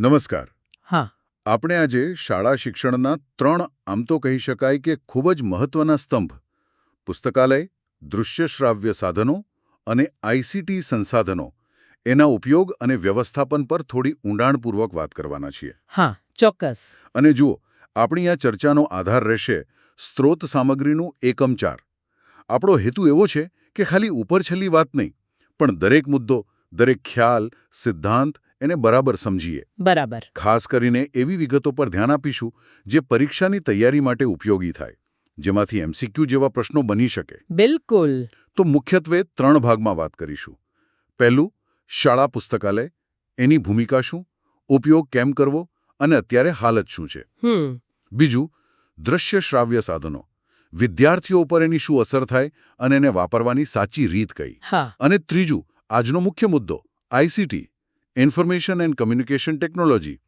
નમસ્કાર. હા. આપણે આજે શાળા શિક્ષણના ત્રણ આમ તો કહી શકાય કે ખૂબ જ મહત્વના સ્તંભ પુસ્તકાલય દૃશ્યશ્રાવ્ય સાધનો અને આઈસીટી સંસાધનો એના ઉપયોગ અને વ્યવસ્થાપન પર થોડી ઊંડાણપૂર્વક વાત કરવાના છીએ. હા ચોક્કસ. અને જુઓ આપણી આ ચર્ચાનો આધાર રહેશે સ્ત્રોત સામગ્રીનું એકમ ચાર. આપણો હેતુ એવો છે કે ખાલી ઉપરછલ્લી વાત નહીં પણ દરેક મુદ્દો દરેક ખ્યાલ સિદ્ધાંત એને બરાબર સમજીએ. બરાબર. ખાસ કરીને એવી વિગતો પર ધ્યાન આપીશું જે પરીક્ષાની તૈયારી માટે ઉપયોગી થાય જેમાંથી એમસીક્યુ જેવા પ્રશ્નો બની શકે. બિલકુલ. તો મુખ્યત્વે ત્રણ ભાગમાં વાત કરીશું. પહેલું શાળા પુસ્તકાલય. એની ભૂમિકા શું? ઉપયોગ કેમ કરવો? અને અત્યારે હાલત શું છે? બીજું દ્રશ્ય શ્રાવ્ય સાધનો. વિદ્યાર્થીઓ ઉપર એની શું અસર થાય અને એને વાપરવાની સાચી રીત કઈ? અને ત્રીજું આજનો મુખ્ય મુદ્દો ICT information and communication technology.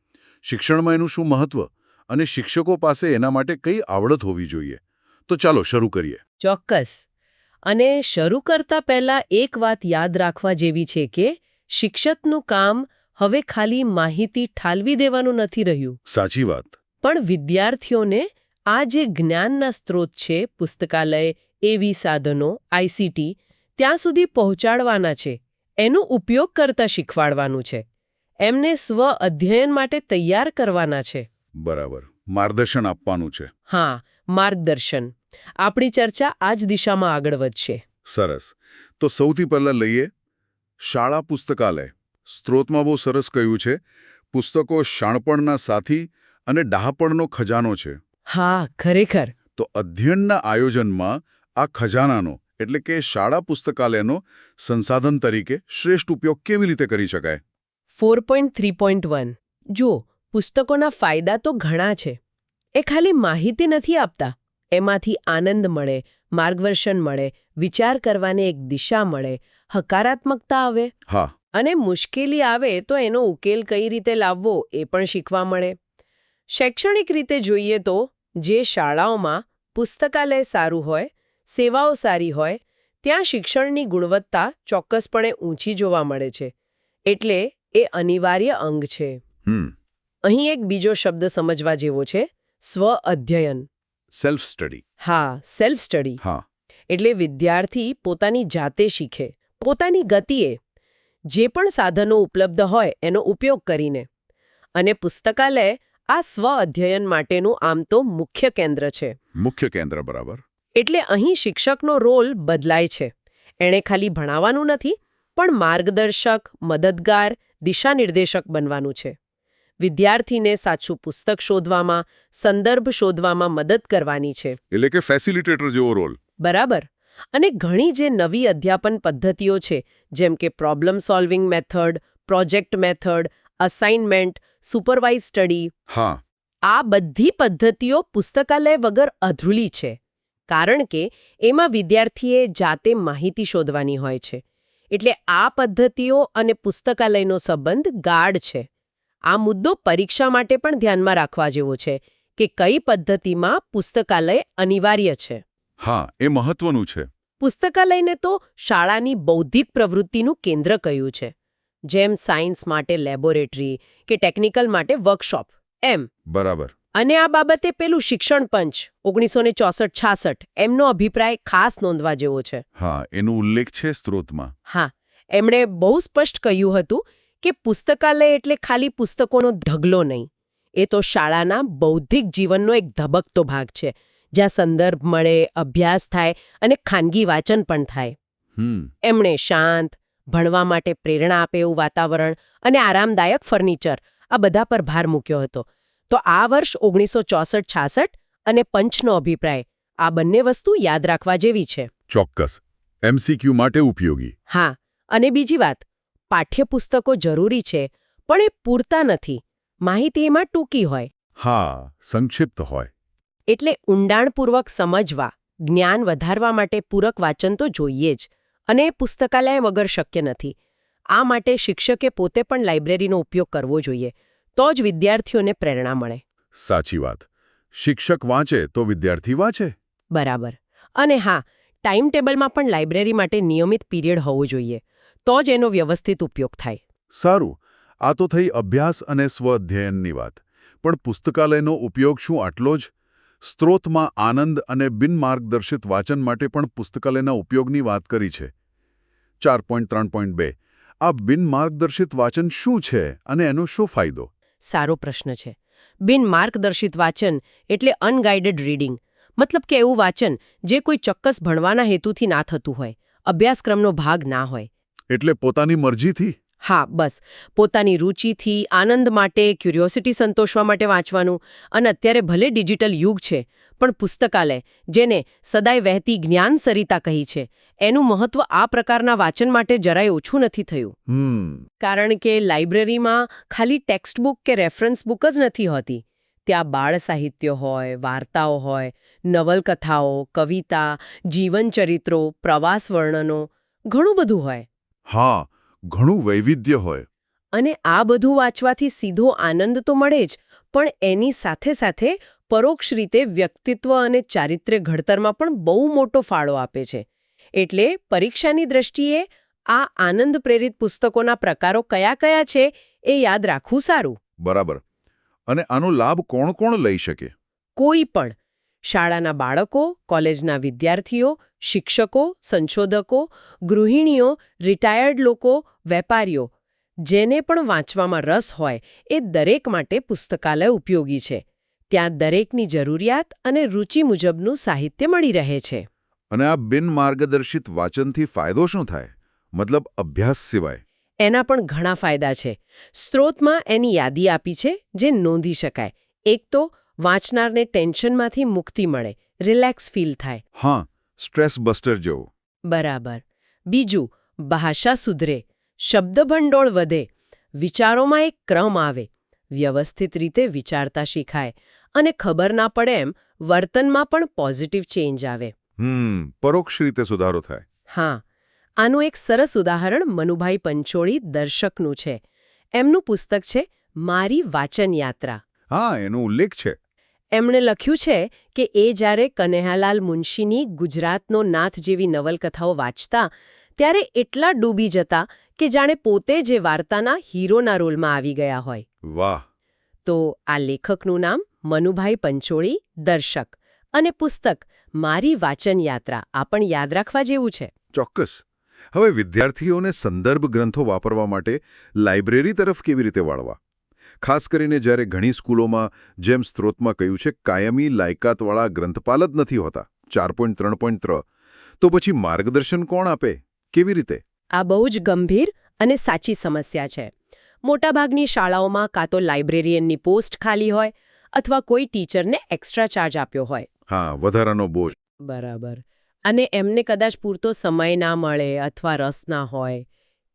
શિક્ષણમાં એનું શું મહત્વ અને શિક્ષકો પાસે એના માટે કઈ આવડત હોવી જોઈએ? તો ચાલો શરૂ કરીએ. ચોક્કસ. અને શરૂ કરતા પહેલા એક વાત યાદ રાખવા જેવી છે કે શિક્ષકનું કામ હવે ખાલી માહિતી ઠાલવી દેવાનું નથી રહ્યું. સાચી વાત. પણ વિદ્યાર્થીઓને આ જે જ્ઞાનના સ્ત્રોત છે પુસ્તકાલય એવી સાધનો આઈસીટી ત્યાં સુધી પહોંચાડવાના છે. એનો ઉપયોગ કરતા શીખવાડવાનું છે. એમને સ્વ અધ્યયન માટે તૈયાર કરવાના છે. બરાબર. માર્ગદર્શન આપવાનું છે. હા માર્ગદર્શન. આપણી ચર્ચા આ જ દિશામાં આગળ વધશે. સરસ. તો સૌથી પહેલા લઈએ શાળા પુસ્તકાલય. સ્ત્રોતમાં બહુ સરસ કહ્યું છે પુસ્તકો શાણપણના સાથી અને ડહાપણનો ખજાનો છે. હા ખરેખર. તો અધ્યયનના આયોજનમાં આ ખજાનાનો એટલે કે શાળા પુસ્તકાલયનો સંસાધન તરીકે શ્રેષ્ઠ ઉપયોગ કેવી રીતે કરી શકાય? Four point three point one. જુઓ પુસ્તકોના ફાયદા તો ઘણા છે. એ ખાલી માહિતી નથી આપતા. એમાંથી આનંદ મળે માર્ગદર્શન મળે વિચાર કરવાની એક દિશા મળે હકારાત્મકતા આવે હા. અને મુશ્કેલી આવે તો એનો ઉકેલ કઈ રીતે લાવવો એ પણ શીખવા મળે. શૈક્ષણિક રીતે જોઈએ તો જે શાળાઓમાં પુસ્તકાલય સારું હોય સેવાઓ સારી હોય ત્યાં શિક્ષણની ગુણવત્તા ચોક્કસપણે ઊંચી જોવા મળે છે. એટલે એ અનિવાર્ય અંગ છે. અહીં એક બીજો શબ્દ સમજવા જેવો છે સ્વ અધ્યયન. સેલ્ફ સ્ટડી હા સેલ્ફ સ્ટડી હા. એટલે વિદ્યાર્થી પોતાની જાતે શીખે પોતાની ગતિએ. જે પણ સાધનો ઉપલબ્ધ હોય એનો ઉપયોગ કરીને. અને પુસ્તકાલય આ સ્વ અધ્યયન માટેનું આમ તો મુખ્ય કેન્દ્ર છે. મુખ્ય કેન્દ્ર બરાબર. એટલે અહીં શિક્ષકનો રોલ બદલાય છે. એણે ખાલી ભણાવવાનું નથી પણ માર્ગદર્શક મદદગાર દિશાનિર્દેશક બનવાનું છે. વિદ્યાર્થીને સાચું પુસ્તક શોધવામાં સંદર્ભ શોધવામાં મદદ કરવાની છે. એટલે કે ફેસિલિટેટર જેવો રોલ. બરાબર. અને ઘણી જે નવી અધ્યાપન પદ્ધતિઓ છે જેમ કે problem solving method project method assignment supervise study હા. આ બધી પદ્ધતિઓ પુસ્તકાલય વગર અધૂલી છે. કારણ કે એમાં વિદ્યાર્થીએ જાતે માહિતી શોધવાની હોય છે. એટલે આ પદ્ધતિઓ અને પુસ્તકાલયનો સંબંધ ગાઢ છે. આ મુદ્દો પરીક્ષા માટે પણ ધ્યાનમાં રાખવા જેવો છે કે કઈ પદ્ધતિમાં પુસ્તકાલય અનિવાર્ય છે. હા એ મહત્વનું છે. પુસ્તકાલયને તો શાળાની બૌદ્ધિક પ્રવૃત્તિનું કેન્દ્ર કહ્યું છે. જેમ સાયન્સ માટે લેબોરેટરી કે ટેકનિકલ માટે વર્કશોપ. એમ. બરાબર. અને આ બાબતે પેલું શિક્ષણ પંચ ઓગણીસો ને ચોસઠ છાસઠ એમનો અભિપ્રાય ખાસ નોંધવા જેવો છે. હા એનો ઉલ્લેખ છે સ્ત્રોતમાં. હા એમણે બહુ સ્પષ્ટ કહ્યું હતું કે પુસ્તકાલય એટલે ખાલી પુસ્તકોનો ઢગલો નહીં. એ તો શાળાના બૌદ્ધિક જીવનનો એક ધબકતો ભાગ છે જ્યાં સંદર્ભ મળે અભ્યાસ થાય અને ખાનગી વાંચન પણ થાય. એમણે શાંત ભણવા માટે પ્રેરણા આપે એવું વાતાવરણ અને આરામદાયક ફર્નિચર આ બધા પર ભાર મૂક્યો હતો. તો આ વર્ષ ઓગણીસો ચોસઠ છાસઠ અને પંચનો અભિપ્રાય. આ બંને વસ્તુ યાદ રાખવા જેવી છે. ચોક્કસ. એમસીક્યુ માટે ઉપયોગી. હા અને બીજી વાત પાઠ્યપુસ્તકો જરૂરી છે પણ એ પૂરતા નથી. માહિતી એમાં ટૂંકી હોય. હા સંક્ષિપ્ત હોય. એટલે ઊંડાણપૂર્વક સમજવા જ્ઞાન વધારવા માટે પૂરક વાંચન તો જોઈએ જ અને એ પુસ્તકાલય વગર શક્ય નથી. આ માટે શિક્ષકે પોતે પણ લાઇબ્રેરીનો ઉપયોગ કરવો જોઈએ. તો જ વિદ્યાર્થીઓને પ્રેરણા મળે. સાચી વાત. શિક્ષક વાંચે તો વિદ્યાર્થી વાંચે. બરાબર. અને હા ટાઈમ ટેબલમાં પણ લાઇબ્રેરી માટે નિયમિત પીરિયડ હોવો જોઈએ. તો જ એનો વ્યવસ્થિત ઉપયોગ થાય. સારું. આ તો થઈ અભ્યાસ અને સ્વઅધ્યયનની વાત. પણ પુસ્તકાલયનો ઉપયોગ શું આટલો જ? સ્ત્રોતમાં આનંદ અને બિનમાર્ગદર્શિત વાંચન માટે પણ પુસ્તકાલયના ઉપયોગની વાત કરી છે. ચાર પોઈન્ટ ત્રણ પોઈન્ટ બે. આ બિનમાર્ગદર્શિત વાંચન શું છે અને એનો શું ફાયદો? સારો પ્રશ્ન છે. બિન માર્ગદર્શિત વાંચન એટલે અનગાઇડેડ રીડિંગ. મતલબ કે એવું વાંચન જે કોઈ ચોક્કસ ભણવાના હેતુથી ના થતું હોય. અભ્યાસક્રમનો ભાગ ના હોય. એટલે પોતાની મરજીથી? હા બસ. પોતાની રુચિથી આનંદ માટે ક્યુરિયોસિટી સંતોષવા માટે વાંચવાનું અને અત્યારે ભલે ડિજિટલ યુગ છે પણ પુસ્તકાલય જેને સદાય વહેતી જ્ઞાન સરિતા કહી છે એનું મહત્વ આ પ્રકારના વાંચન માટે જરાય ઓછું નથી થયું. કારણ કે લાઇબ્રેરીમાં ખાલી ટેક્સ્ટ બુક કે રેફરન્સ બુક જ નથી હોતી. ત્યાં બાળ સાહિત્ય હોય વાર્તાઓ હોય નવલકથાઓ કવિતા જીવનચરિત્રો પ્રવાસ વર્ણનો ઘણું બધું હોય. હા ઘણું વૈવિધ્ય હોય. અને આ બધું વાંચવાથી સીધો આનંદ તો મળે જ પણ એની સાથે સાથે પરોક્ષ રીતે વ્યક્તિત્વ અને ચારિત્ર્ય ઘડતરમાં પણ બહુ મોટો ફાળો આપે છે. એટલે પરીક્ષાની દ્રષ્ટિએ આ આનંદ પ્રેરિત પુસ્તકોના પ્રકારો કયા કયા છે એ યાદ રાખવું સારું. બરાબર. અને આનો લાભ કોણ કોણ લઈ શકે? કોઈ પણ. શાળાના બાળકો કોલેજના વિદ્યાર્થીઓ શિક્ષકો સંશોધકો ગૃહિણીઓ રિટાયર્ડ લોકો વેપારીઓ જેને પણ વાંચવામાં રસ હોય એ દરેક માટે પુસ્તકાલય ઉપયોગી છે. ત્યાં દરેકની જરૂરિયાત અને રુચિ મુજબનું સાહિત્ય મળી રહે છે. અને આ બિનમાર્ગદર્શિત વાંચનથી ફાયદો શું થાય? મતલબ અભ્યાસ સિવાય. એના પણ ઘણા ફાયદા છે. સ્ત્રોતમાં એની યાદી આપી છે જે નોંધી શકાય. એક તો વાંચનારને ટેન્શનમાંથી મુક્તિ મળે રિલેક્સ ફીલ થાય. હા સ્ટ્રેસ બસ્ટર જેવું. બરાબર. બીજું ભાષા સુધરે શબ્દભંડોળ વધે વિચારોમાં એક ક્રમ આવે વ્યવસ્થિત રીતે વિચારતા શીખાય અને ખબર ના પડે એમ વર્તનમાં પણ પોઝિટિવ ચેન્જ આવે. હમ પરોક્ષ રીતે સુધારો થાય. હા આનું એક સરસ ઉદાહરણ મનુભાઈ પંચોળી દર્શકનું છે. એમનું પુસ્તક છે મારી વાચન યાત્રા હા એનો ઉલ્લેખ છે. એમણે લખ્યું છે કે એ જ્યારે કનેહાલાલ મુનશીની ગુજરાતનો નાથ જેવી નવલકથાઓ વાંચતા ત્યારે એટલા ડૂબી જતા કે જાણે પોતે જે વાર્તાના હીરોના રોલમાં આવી ગયા હોય. વાહ. તો આ લેખકનું નામ મનુભાઈ પંચોળી દર્શક. અને પુસ્તક મારી વાચન યાત્રા આ પણ યાદ રાખવા જેવું છે. ચોક્કસ. હવે વિદ્યાર્થીઓને સંદર્ભ ગ્રંથો વાપરવા માટે લાઇબ્રેરી તરફ કેવી રીતે વાળવા? ખાસ કરીને જ્યારે ઘણી સ્કૂલોમાં જેમ સ્ત્રોતમાં કહ્યું છે કાયમી લાયકાતવાળા ગ્રંથપાલ જ નથી હોતા ચાર પોઈન્ટ ત્રણ પોઈન્ટ ત્રણ. તો પછી માર્ગદર્શન કોણ આપે? કેવી રીતે? આ બહુ જ ગંભીર અને સાચી સમસ્યા છે. મોટાભાગની શાળાઓમાં કાં તો લાઇબ્રેરિયનની પોસ્ટ ખાલી હોય અથવા કોઈ ટીચરને એક્સ્ટ્રા ચાર્જ આપ્યો હોય. હા વધારાનો બોજ. બરાબર. અને એમને કદાચ પૂરતો સમય ના મળે અથવા રસ ના હોય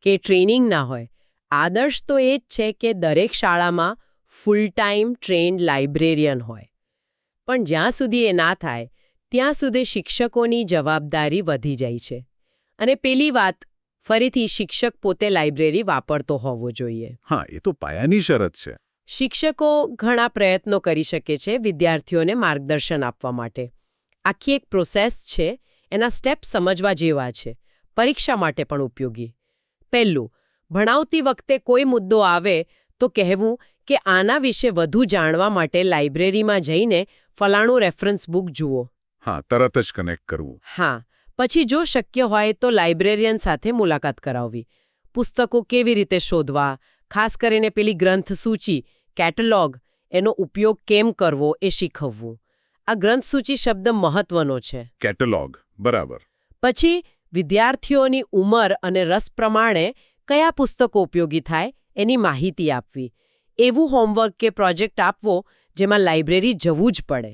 કે ટ્રેનિંગ ના હોય. આદર્શ તો એ જ છે કે દરેક શાળામાં ફૂલ ટાઈમ ટ્રેન્ડ લાઇબ્રેરિયન હોય. પણ જ્યાં સુધી એ ના થાય ત્યાં સુધી શિક્ષકોની જવાબદારી વધી જાય છે. અને પેલી વાત ફરીથી શિક્ષક પોતે લાઇબ્રેરી વાપરતો હોવો જોઈએ. હા એ તો પાયાની શરત છે. શિક્ષકો ઘણા પ્રયત્નો કરી શકે છે વિદ્યાર્થીઓને માર્ગદર્શન આપવા માટે. આખી એક પ્રોસેસ છે એના સ્ટેપ સમજવા જેવા છે પરીક્ષા માટે પણ ઉપયોગી. પહેલું ભણાવતી વખતે કોઈ મુદ્દો આવે તો કહેવું કે આના વિશે વધુ જાણવા માટે લાઇબ્રેરીમાં જઈને ફલાણું રેફરન્સ બુક જુઓ. હા તરત જ કનેક્ટ કરવું. હા પછી જો શક્ય હોય તો લાઇબ્રેરિયન સાથે મુલાકાત કરાવવી. પુસ્તકો કેવી રીતે શોધવા? ખાસ કરીને પેલી ગ્રંથ સૂચિ કેટલોગ એનો ઉપયોગ કેમ કરવો એ શીખવવું. આ ગ્રંથ સૂચિ શબ્દ મહત્વનો છે. કેટલોગ બરાબર. પછી વિદ્યાર્થીઓની ઉંમર અને રસ પ્રમાણે કયા પુસ્તકો ઉપયોગી થાય એની માહિતી આપવી. એવું હોમવર્ક કે પ્રોજેક્ટ આપવો જેમાં લાઇબ્રેરી જવું જ પડે.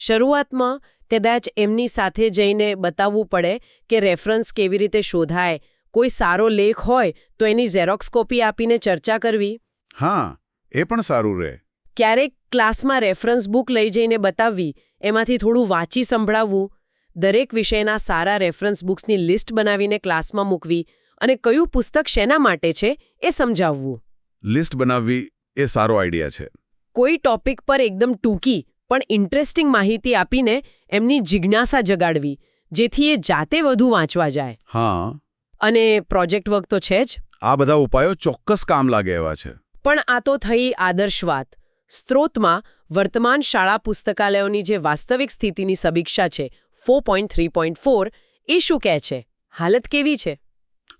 શરૂઆતમાં કદાચ એમની સાથે જઈને બતાવવું પડે કે રેફરન્સ કેવી રીતે શોધાય. કોઈ સારો લેખ હોય તો એની ઝેરોક્સ કોપી આપીને ચર્ચા કરવી. હા એ પણ સારું રહે ક્યારેક ક્લાસમાં રેફરન્સ બુક લઈ જઈને બતાવવી એમાંથી થોડું વાંચી સંભળાવવું. દરેક વિષયના સારા રેફરન્સ બુક્સની લિસ્ટ બનાવીને ક્લાસમાં મૂકવી. અને કયું પુસ્તક શેના માટે છે એ સમજાવવું. લિસ્ટ બનાવવી એ સારો આઈડિયા છે. કોઈ ટોપિક પર એકદમ ટૂંકી પણ ઇન્ટરેસ્ટિંગ માહિતી આપીને એમની જિજ્ઞાસા જગાડવી જેથી એ જાતે વધુ વાંચવા જાય. હા. અને પ્રોજેક્ટ વર્ક તો છે જ. આ બધા ઉપાયો ચોક્કસ કામ લાગે એવા છે. પણ આ તો થઈ આદર્શ વાત. સ્ત્રોતમાં વર્તમાન શાળા પુસ્તકાલયોની જે વાસ્તવિક સ્થિતિની સમીક્ષા છે four point three point four એ શું કહે છે? હાલત કેવી છે?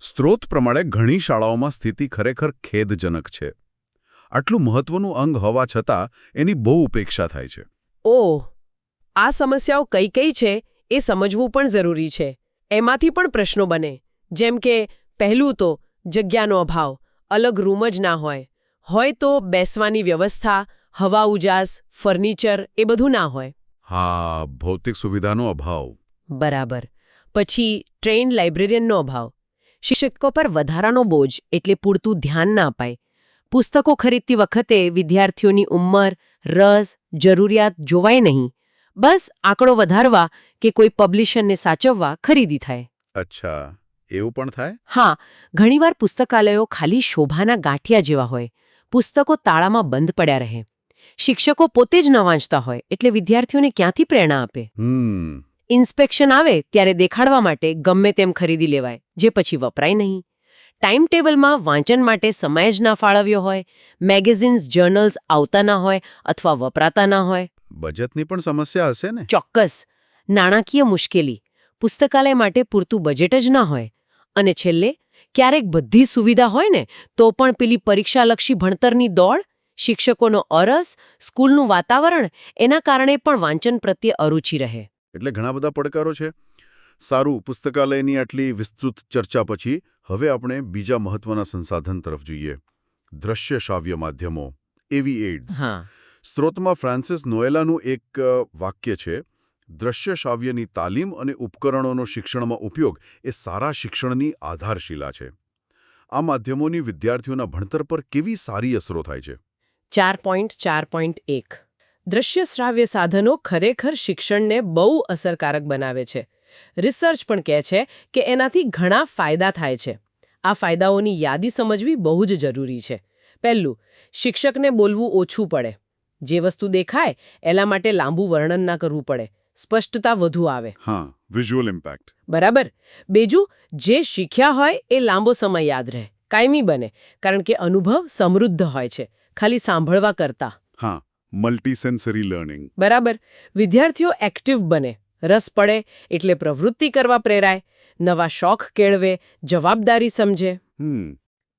સ્ત્રોત પ્રમાણે ઘણી શાળાઓમાં સ્થિતિ ખરેખર ખેદજનક છે. આટલું મહત્વનું અંગ હોવા છતાં એની બહુ ઉપેક્ષા થાય છે. ઓહ આ સમસ્યાઓ કઈ કઈ છે એ સમજવું પણ જરૂરી છે. એમાંથી પણ પ્રશ્નો બને. જેમ કે પહેલું તો જગ્યાનો અભાવ અલગ રૂમ જ ના હોય. હોય તો બેસવાની વ્યવસ્થા હવા ઉજાસ ફર્નિચર એ બધું ના હોય. હા ભૌતિક સુવિધાનો અભાવ. બરાબર. પછી ટ્રેન્ડ લાઇબ્રેરિયનનો અભાવ. શિક્ષકો પર વધારાનો બોજ એટલે પૂરતું ધ્યાન ના અપાય. પુસ્તકો ખરીદતી વખતે વિદ્યાર્થીઓની ઉંમર રસ જરૂરિયાત જોવાય નહીં. બસ આંકડો વધારવા કે કોઈ પબ્લિશરને સાચવવા ખરીદી થાય. અચ્છા એવું પણ થાય? હા ઘણીવાર પુસ્તકાલયો ખાલી શોભાના ગાંઠિયા જેવા હોય. પુસ્તકો તાળામાં બંધ પડ્યા રહે. શિક્ષકો પોતે જ ન વાંચતા હોય એટલે વિદ્યાર્થીઓને ક્યાંથી પ્રેરણા આપે? હમ. ઇન્સ્પેક્શન આવે ત્યારે દેખાડવા માટે ગમે તેમ ખરીદી લેવાય જે પછી વપરાય નહીં. ટાઈમ ટેબલમાં વાંચન માટે સમય જ ના ફાળવ્યો હોય મેગેઝિન્સ જર્નલ્સ આવતા ના હોય અથવા વપરાતા ના હોય. બજેટની પણ સમસ્યા હશે ને? ચોક્કસ. નાણાકીય મુશ્કેલી. પુસ્તકાલય માટે પૂરતું બજેટ જ ના હોય. અને છેલ્લે ક્યારેક બધી સુવિધા હોય ને તો પણ પેલી પરીક્ષાલક્ષી ભણતરની દોડ શિક્ષકોનો અરસ સ્કૂલનું વાતાવરણ એના કારણે પણ વાંચન પ્રત્યે અરુચિ રહે. એટલે ઘણા બધા પડકારો છે. સારું પુસ્તકાલયની આટલી વિસ્તૃત ચર્ચા પછી હવે આપણે બીજા મહત્વના સંસાધન તરફ જોઈએ. દ્રશ્ય શ્રાવ્ય માધ્યમો એવી એઇડ્સ હા. સ્ત્રોતમાં ફ્રાન્સિસ નોએલાનું એક વાક્ય છે દ્રશ્ય શ્રાવ્યની તાલીમ અને ઉપકરણોનો શિક્ષણમાં ઉપયોગ એ સારા શિક્ષણની આધારશિલા છે. આ માધ્યમોની વિદ્યાર્થીઓના ભણતર પર કેવી સારી અસરો થાય છે? ચાર પોઈન્ટ ચાર પોઈન્ટ એક. દ્રશ્ય શ્રાવ્ય સાધનો ખરેખર શિક્ષણને બહુ અસરકારક બનાવે છે. રિસર્ચ પણ કહે છે કે એનાથી ઘણા ફાયદા થાય છે. આ ફાયદાઓની યાદી સમજવી બહુ જ જરૂરી છે. પહેલું શિક્ષકને બોલવું ઓછું પડે. જે વસ્તુ દેખાય એના માટે લાંબુ વર્ણન ના કરવું પડે. સ્પષ્ટતા વધુ આવે. હા વિઝ્યુઅલ ઇમ્પેક્ટ બરાબર? બીજું જે શીખ્યા હોય એ લાંબો સમય યાદ રહે. કાયમી બને કારણ કે અનુભવ સમૃદ્ધ હોય છે. ખાલી સાંભળવા કરતા. હા મલ્ટીસેન્સરી લર્નિંગ બરાબર? વિદ્યાર્થીઓ એક્ટિવ બને રસ પડે એટલે પ્રવૃત્તિ કરવા પ્રેરાય નવા શોખ કેળવે જવાબદારી સમજે.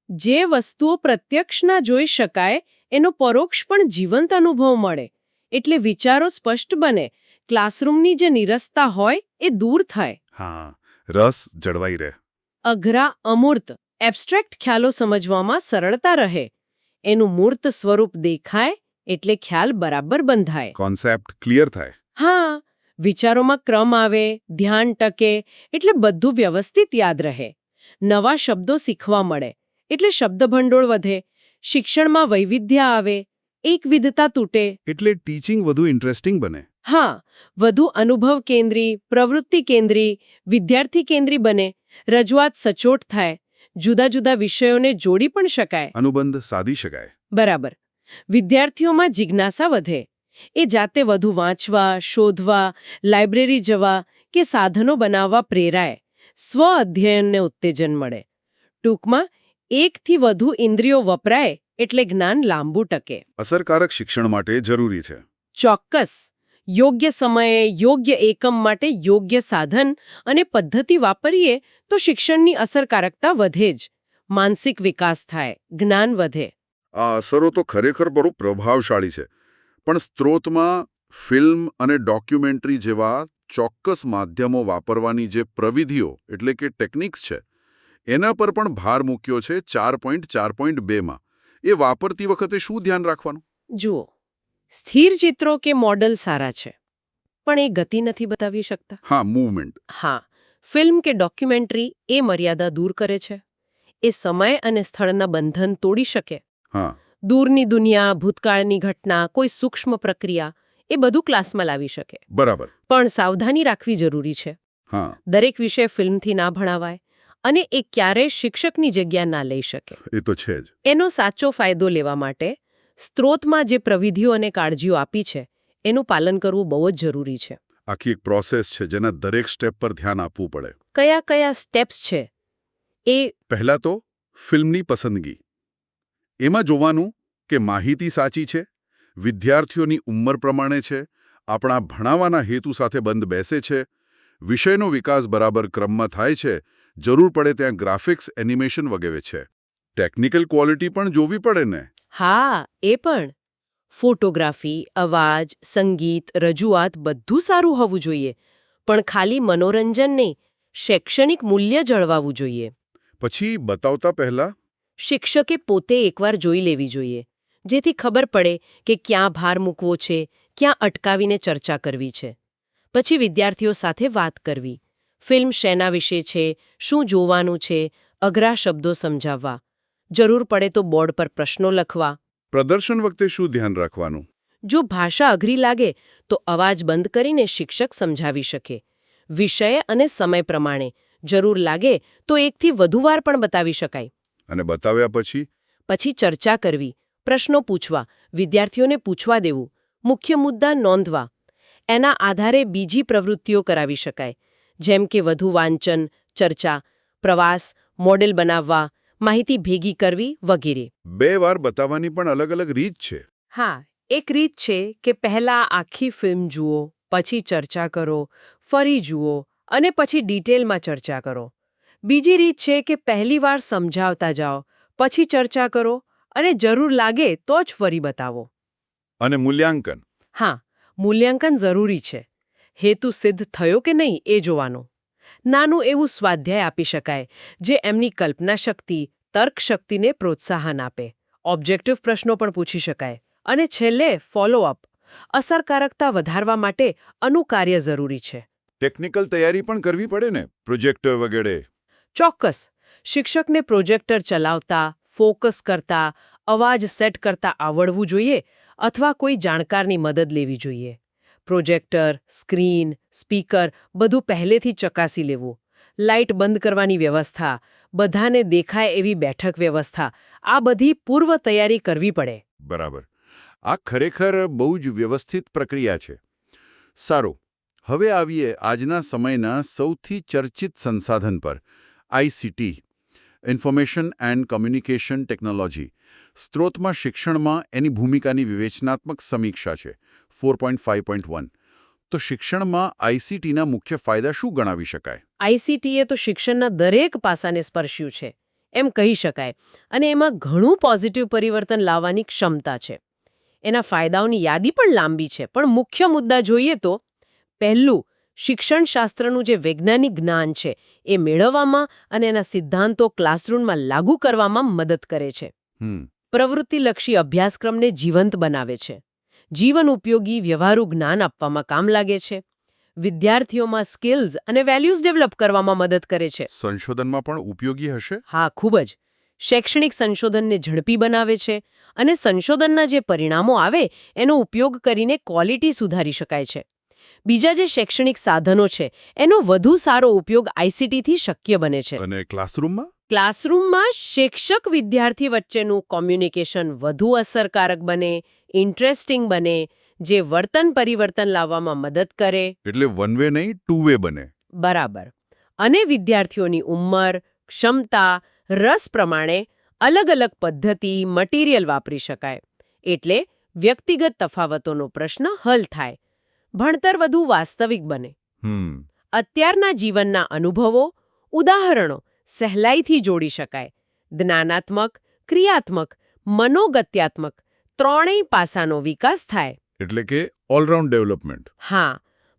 જે વસ્તુઓ પ્રત્યક્ષ ના જોઈ શકાય એનો પરોક્ષ પણ જીવંત અનુભવ મળે. એટલે વિચારો સ્પષ્ટ બને ક્લાસરૂમની જે નિરસતા હોય એ દૂર થાય. હા રસ જળવાઈ રહે. અઘરા અમૂર્ત એબ્સ્ટ્રેક્ટ ખ્યાલો સમજવામાં સરળતા રહે. એનું મૂર્ત સ્વરૂપ દેખાય એટલે ખ્યાલ બરાબર બંધાય. કોન્સેપ્ટ ક્લિયર થાય. હા વિચારોમાં ક્રમ આવે ધ્યાન ટકે એટલે બધું વ્યવસ્થિત યાદ રહે. નવા શબ્દો શીખવા મળે એટલે શબ્દભંડોળ વધે શિક્ષણમાં વૈવિધ્ય આવે એકવિધતા તૂટે. એટલે ટીચિંગ વધુ ઇન્ટરેસ્ટિંગ બને. હા વધુ અનુભવ કેન્દ્રી પ્રવૃત્તિ કેન્દ્રી વિદ્યાર્થી કેન્દ્રી બને રજૂઆત સચોટ થાય જુદા જુદા વિષયોને જોડી પણ શકાય. અનુબંધ સાધી શકાય. બરાબર. વિદ્યાર્થીઓમાં જિજ્ઞાસા વધે. એ જાતે વધુ વાંચવા શોધવા લાઇબ્રેરી જવા કે સાધનો બનાવવા પ્રેરાય. સ્વ અધ્યયનને ઉત્તેજન મળે. ટૂંકમાં એકથી વધુ ઇન્દ્રિયો વપરાય એટલે જ્ઞાન લાંબુ ટકે. અસરકારક શિક્ષણ માટે જરૂરી છે. ચોક્કસ. યોગ્ય સમયે યોગ્ય એકમ માટે યોગ્ય સાધન અને પદ્ધતિ વાપરીએ તો શિક્ષણની અસરકારકતા વધે જ. માનસિક વિકાસ થાય. જ્ઞાન વધે. આ અસરો તો ખરેખર બહુ પ્રભાવશાળી છે. પણ સ્ત્રોતમાં ફિલ્મ અને ડોક્યુમેન્ટરી જેવા ચોક્કસ માધ્યમો વાપરવાની જે પ્રવિધિઓ એટલે કે ટેકનિક્સ છે એના પર પણ ભાર મૂક્યો છે ચાર પોઈન્ટ ચાર પોઈન્ટ બેમાં એ વાપરતી વખતે શું ધ્યાન રાખવાનું? જુઓ સ્થિર ચિત્રો કે મોડલ સારા છે પણ એ ગતિ નથી બતાવી શકતા. હા મૂવમેન્ટ. હા ફિલ્મ કે ડોક્યુમેન્ટરી એ મર્યાદા દૂર કરે છે એ સમય અને સ્થળના બંધન તોડી શકે દૂરની દુનિયા ભૂતકાળની ઘટના કોઈ સૂક્ષ્મ પ્રક્રિયા એ બધું ક્લાસમાં લાવી શકે. બરાબર. પણ સાવધાની રાખવી જરૂરી છે. હા. દરેક વિષય ફિલ્મથી ના ભણાવાય અને એ ક્યારેય શિક્ષકની જગ્યા ના લઈ શકે. એ તો છે જ. એનો સાચો ફાયદો લેવા માટે સ્ત્રોતમાં જે પ્રવિધિઓ અને કાળજીઓ આપી છે એનું પાલન કરવું બહુ જ જરૂરી છે. આખી એક પ્રોસેસ છે જેના દરેક સ્ટેપ પર ધ્યાન આપવું પડે. કયા કયા સ્ટેપ્સ છે એ પહેલા તો ફિલ્મની પસંદગી. એમાં જોવાનું કે માહિતી સાચી છે વિદ્યાર્થીઓની ઉંમર પ્રમાણે છે આપણા ભણાવવાના હેતુ સાથે બંધ બેસે છે વિષયનો વિકાસ બરાબર ક્રમમાં થાય છે જરૂર પડે ત્યાં ગ્રાફિક્સ એનિમેશન વગેરે છે. ટેકનિકલ ક્વોલિટી પણ જોવી પડે ને? હા એ પણ. ફોટોગ્રાફી અવાજ સંગીત રજૂઆત બધું સારું હોવું જોઈએ પણ ખાલી મનોરંજન નહીં શૈક્ષણિક મૂલ્ય જળવાવું જોઈએ. પછી બતાવતા પહેલા શિક્ષકે પોતે એકવાર જોઈ લેવી જોઈએ જેથી ખબર પડે કે ક્યાં ભાર મૂકવો છે ક્યાં અટકાવીને ચર્ચા કરવી છે. પછી વિદ્યાર્થીઓ સાથે વાત કરવી ફિલ્મ શેના વિશે છે શું જોવાનું છે અઘરા શબ્દો સમજાવવા જરૂર પડે તો બોર્ડ પર પ્રશ્નો લખવા. પ્રદર્શન વખતે શું ધ્યાન રાખવાનું? જો ભાષા અઘરી લાગે તો અવાજ બંધ કરીને શિક્ષક સમજાવી શકે. વિષય અને સમય પ્રમાણે જરૂર લાગે તો એકથી વધુ વાર પણ બતાવી શકાય. અને બતાવ્યા પછી? પછી ચર્ચા કરવી પ્રશ્નો પૂછવા વિદ્યાર્થીઓને પૂછવા દેવું મુખ્ય મુદ્દા નોંધવા. એના આધારે બીજી પ્રવૃત્તિઓ કરાવી શકાય. જેમ કે વધુ વાંચન ચર્ચા પ્રવાસ મોડેલ બનાવવા માહિતી ભેગી કરવી વગેરે. બે વાર બતાવવાની પણ અલગ અલગ રીત છે. હા એક રીત છે કે પહેલા આખી ફિલ્મ જુઓ પછી ચર્ચા કરો ફરી જુઓ અને પછી ડિટેલમાં ચર્ચા કરો. બીજી રીત છે કે પહેલીવાર સમજાવતા જાઓ પછી ચર્ચા કરો અને જરૂર લાગે તો જ ફરી બતાવો. અને મૂલ્યાંકન. હા મૂલ્યાંકન જરૂરી છે. હેતુ સિદ્ધ થયો કે નહીં એ જોવાનું. નાનું એવું સ્વાધ્યાય આપી શકાય જે એમની કલ્પના શક્તિ તર્ક શક્તિને પ્રોત્સાહન આપે. ઓબ્જેક્ટિવ પ્રશ્નો પણ પૂછી શકાય અને છેલ્લે ફોલોઅપ અસરકારકતા વધારવા માટે અનુકાર્ય જરૂરી છે. ટેકનિકલ તૈયારી પણ કરવી પડે ને? પ્રોજેક્ટર વગેરે? ચોક્કસ. શિક્ષકને પ્રોજેક્ટર ચલાવતા, ફોકસ કરતા, અવાજ સેટ કરતા આવડવું જોઈએ અથવા કોઈ જાણકારની મદદ લેવી જોઈએ. પ્રોજેક્ટર, સ્ક્રીન, સ્પીકર બધું પહેલેથી ચકાસી લેવું. લાઇટ બંધ કરવાની વ્યવસ્થા, બધાને દેખાય એવી બેઠક વ્યવસ્થા, આ બધી પૂર્વ તૈયારી કરવી પડે. બરાબર. આ ખરેખર બહુ જ વ્યવસ્થિત પ્રક્રિયા છે. સારું. હવે આવીએ આજના સમયના સૌથી ચર્ચિત સંસાધન પર. ICT information and communication technology. સ્ત્રોતમાં શિક્ષણમાં એની ભૂમિકાની વિવેચનાત્મક સમીક્ષા છે, ફોર તો શિક્ષણમાં આઈસીટીના મુખ્ય ફાયદા શું ગણાવી શકાય? આઈસીટીએ તો શિક્ષણના દરેક પાસાને સ્પર્શ્યું છે, એમ કહી શકાય. અને એમાં ઘણું પોઝિટિવ પરિવર્તન લાવવાની ક્ષમતા છે. એના ફાયદાઓની યાદી પણ લાંબી છે, પણ મુખ્ય મુદ્દા જોઈએ તો પહેલું શિક્ષણશાસ્ત્રનું જે વૈજ્ઞાનિક જ્ઞાન છે એ મેળવવામાં અને એના સિદ્ધાંતો ક્લાસરૂમમાં લાગુ કરવામાં મદદ કરે છે. પ્રવૃત્તિલક્ષી અભ્યાસક્રમને જીવંત બનાવે છે. જીવન ઉપયોગી વ્યવહારુ જ્ઞાન આપવામાં કામ લાગે છે. વિદ્યાર્થીઓમાં સ્કિલ્સ અને વેલ્યુઝ ડેવલપ કરવામાં મદદ કરે છે. સંશોધનમાં પણ ઉપયોગી હશે? હા ખૂબ જ. શૈક્ષણિક સંશોધનને ઝડપી બનાવે છે અને સંશોધનના જે પરિણામો આવે એનો ઉપયોગ કરીને ક્વોલિટી સુધારી શકાય છે. બીજા જે શૈક્ષણિક સાધનો છે એનો વધુ સારો ઉપયોગ આઈસીટીથી શક્ય બને છે. અને ક્લાસરૂમમાં? ક્લાસરૂમમાં શિક્ષક વિદ્યાર્થી વચ્ચેનું કોમ્યુનિકેશન વધુ અસરકારક બને ઇન્ટરેસ્ટિંગ બને જે વર્તન પરિવર્તન લાવવામાં મદદ કરે. એટલે વન વે નહીં ટુ વે બને. બરાબર. અને વિદ્યાર્થીઓની ઉંમર ક્ષમતા રસ પ્રમાણે અલગ અલગ પદ્ધતિ મટીરિયલ વાપરી શકાય. એટલે વ્યક્તિગત તફાવતોનો પ્રશ્ન હલ થાય. ભણતર વધુ વાસ્તવિક બને. અત્યારના જીવનના અનુભવો ઉદાહરણો સહેલાઈથી જોડી શકાય. જ્ઞાનાત્મક ક્રિયાત્મક મનોગત્યાત્મક ત્રણેય પાસાનો વિકાસ થાય. એટલે કે ઓલરાઉન્ડ ડેવલપમેન્ટ હા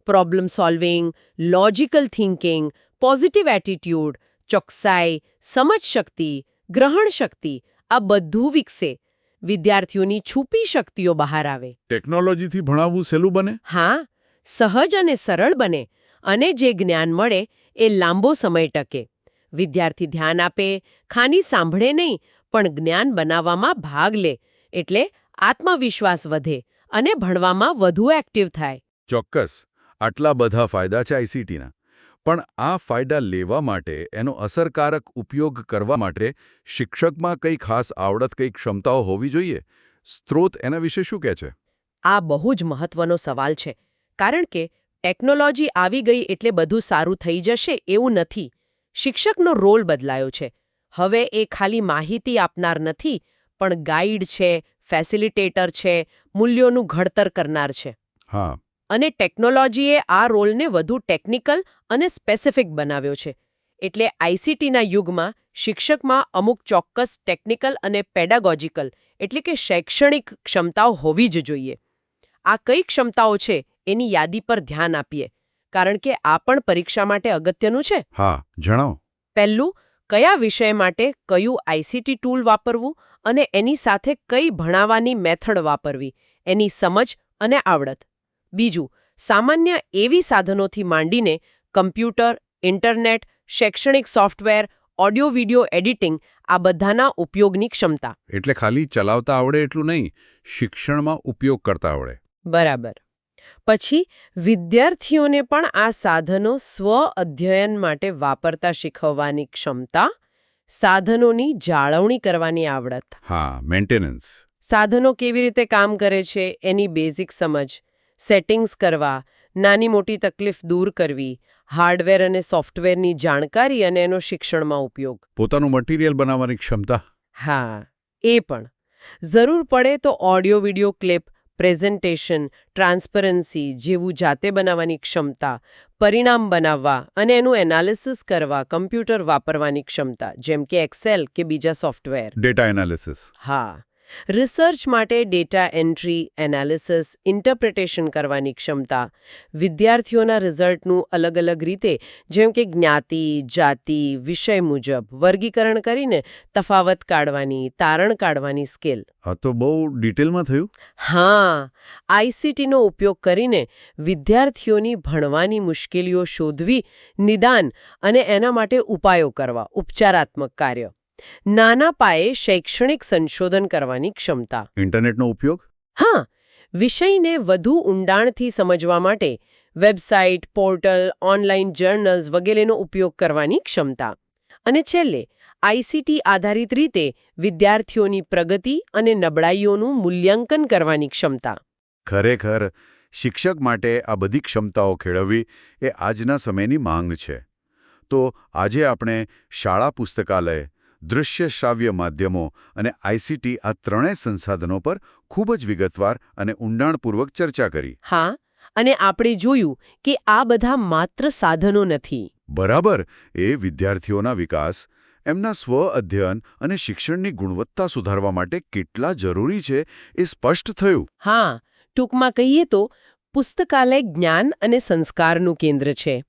problem solving logical thinking positive attitude ચોકસાઈ સમજશક્તિ ગ્રહણ શક્તિ આ બધું વિકસે. વિદ્યાર્થીઓની છુપી શક્તિઓ બહાર આવે. ટેકનોલોજીથી ભણાવવું સહેલું બને? હા સહજ અને સરળ બને અને જે જ્ઞાન મળે એ લાંબો સમય ટકે. વિદ્યાર્થી ધ્યાન આપે ખાની સાંભળે નહીં પણ જ્ઞાન બનાવવામાં ભાગ લે એટલે આત્મવિશ્વાસ વધે અને ભણવામાં વધુ એક્ટિવ થાય. ચોક્કસ આટલા બધા ફાયદા છે આઈસીટીના પણ આ ફાયદા લેવા માટે એનો અસરકારક ઉપયોગ કરવા માટે શિક્ષકમાં કઈ ખાસ આવડત કઈ ક્ષમતાઓ હોવી જોઈએ? સ્ત્રોત એના વિશે શું કહે છે? આ બહુ જ મહત્વનો સવાલ છે કારણ કે ટેકનોલોજી આવી ગઈ એટલે બધું સારું થઈ જશે એવું નથી. શિક્ષકનો રોલ બદલાયો છે. હવે એ ખાલી માહિતી આપનાર નથી પણ ગાઈડ છે ફેસિલિટેટર છે મૂલ્યોનું ઘડતર કરનાર છે. હા. અને ટેકનોલોજીએ આ રોલને વધુ ટેકનિકલ અને સ્પેસિફિક બનાવ્યો છે. એટલે આઈસીટીના યુગમાં શિક્ષકમાં અમુક ચોક્કસ ટેકનિકલ અને પેડાગોજિકલ એટલે કે શૈક્ષણિક ક્ષમતાઓ હોવી જ જોઈએ. આ કઈ ક્ષમતાઓ છે એની યાદી પર ધ્યાન આપીએ. કારણ કે આ પણ પરીક્ષા માટે અગત્યનું છે. હા જણાવો. પહેલું કયા વિષય માટે કયું આઈસીટી ટૂલ વાપરવું અને એની સાથે કઈ ભણાવવાની મેથડ વાપરવી એની સમજ અને આવડત. બીજું સામાન્ય એવી સાધનોથી માંડીને કમ્પ્યુટર ઇન્ટરનેટ શૈક્ષણિક સોફ્ટવેર ઓડિયો વિડિયો એડિટિંગ આ બધાના ઉપયોગની ક્ષમતા. એટલે ખાલી ચલાવતા આવડે એટલું નહીં શિક્ષણમાં ઉપયોગ કરતા આવડે. બરાબર. પછી વિદ્યાર્થીઓને પણ આ સાધનો સ્વ અધ્યયન માટે વાપરતા શીખવવાની ક્ષમતા સાધનોની જાળવણી કરવાની આવડત. હા મેન્ટેનન્સ. સાધનો કેવી રીતે કામ કરે છે એની બેઝિક સમજ સેટિંગ્સ કરવા નાની મોટી તકલીફ દૂર કરવી હાર્ડવેર અને સોફ્ટવેરની જાણકારી અને એનો શિક્ષણમાં ઉપયોગ. પોતાનું મટીરિયલ બનાવવાની ક્ષમતા? હા એ પણ. જરૂર પડે તો audio video clip presentation transparency જેવું જાતે બનાવવાની ક્ષમતા પરિણામ બનાવવા અને એનું એનાલિસિસ કરવા કમ્પ્યુટર વાપરવાની ક્ષમતા જેમ કે એક્સેલ કે બીજા સોફ્ટવેર. Data analysis. હા. રિસર્ચ માટે ડેટા એન્ટ્રી એનાલિસિસ ઇન્ટરપ્રિટેશન કરવાની ક્ષમતા વિદ્યાર્થીઓના રિઝલ્ટનું અલગ અલગ રીતે જેમ કે જ્ઞાતિ જાતિ વિષય મુજબ વર્ગીકરણ કરીને તફાવત કાઢવાની તારણ કાઢવાની સ્કિલ. આ તો બહુ ડિટેલમાં થયું. હા આઈસીટીનો ઉપયોગ કરીને વિદ્યાર્થીઓની ભણવાની મુશ્કેલીઓ શોધવી નિદાન અને એના માટે ઉપાયો કરવા ઉપચારાત્મક કાર્ય. નાના પાયે શૈક્ષણિક સંશોધન કરવાની ક્ષમતા. ઇન્ટરનેટનો ઉપયોગ? હા વિષયને વધુ ઊંડાણથી સમજવા માટે વેબસાઇટ પોર્ટલ ઓનલાઈન જર્નલ્સ વગેરેનો ઉપયોગ કરવાની ક્ષમતા. અને છેલ્લે આઈસીટી આધારિત રીતે વિદ્યાર્થીઓની પ્રગતિ અને નબળાઈઓનું મૂલ્યાંકન કરવાની ક્ષમતા. ખરેખર શિક્ષક માટે આ બધી ક્ષમતાઓ ખેળવવી એ આજના સમયની માંગ છે. તો આજે આપણે શાળા પુસ્તકાલય દૃશ્ય શ્રાવ્ય માધ્યમો અને આઈસીટી આ ત્રણેય સંસાધનો પર ખૂબ જ વિગતવાર અને ઊંડાણપૂર્વક ચર્ચા કરી. હા અને આપણે જોયું કે આ બધા માત્ર સાધનો નથી. બરાબર એ વિદ્યાર્થીઓના વિકાસ એમના સ્વ અધ્યયન અને શિક્ષણની ગુણવત્તા સુધારવા માટે કેટલા જરૂરી છે એ સ્પષ્ટ થયું. હા ટૂંકમાં કહીએ તો પુસ્તકાલય જ્ઞાન અને સંસ્કારનું કેન્દ્ર છે.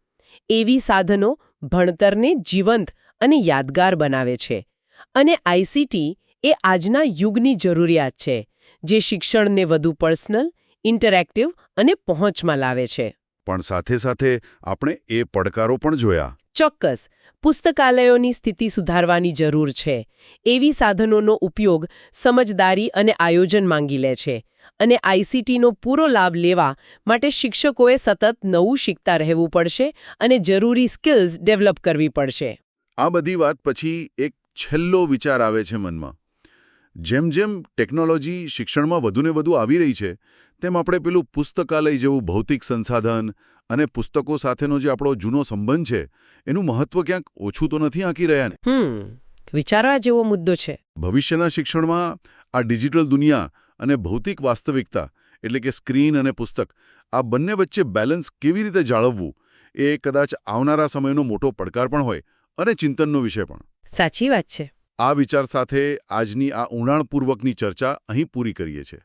એવી સાધનો ભણતરને જીવંત અને યાદગાર બનાવે છે. અને આઈસીટી એ આજના યુગની જરૂરિયાત છે જે શિક્ષણને વધુ પર્સનલ ઇન્ટરેક્ટિવ અને પહોંચમાં લાવે છે. પણ સાથે સાથે આપણે એ પડકારો પણ જોયા. ચોક્કસ પુસ્તકાલયોની સ્થિતિ સુધારવાની જરૂર છે. એવી સાધનોનો ઉપયોગ સમજદારી અને આયોજન માંગી લે છે. અને આઈસીટીનો પૂરો લાભ લેવા માટે શિક્ષકોએ સતત નવું શીખતા રહેવું પડશે અને જરૂરી સ્કિલ્સ ડેવલપ કરવી પડશે. આ બધી વાત પછી એક છેલ્લો વિચાર આવે છે મનમાં. જેમ જેમ ટેકનોલોજી શિક્ષણમાં વધુને વધુ આવી રહી છે તેમ આપણે પેલું પુસ્તકાલય જેવું ભૌતિક સંસાધન અને પુસ્તકો સાથેનો જે આપણો જૂનો સંબંધ છે એનું મહત્વ ક્યાંક ઓછું તો નથી આંકી રહ્યા ને? વિચારવા જેવો મુદ્દો છે. ભવિષ્યના શિક્ષણમાં આ ડિજિટલ દુનિયા અને ભૌતિક વાસ્તવિકતા એટલે કે સ્ક્રીન અને પુસ્તક આ બંને વચ્ચે બેલેન્સ કેવી રીતે જાળવવું એ કદાચ આવનારા સમયનો મોટો પડકાર પણ હોય. અને ચિંતનનો વિષય પણ. સાચી વાત છે. આ વિચાર સાથે આજની આ ઊંડાણપૂર્વકની ચર્ચા અહીં પૂરી કરીએ છીએ.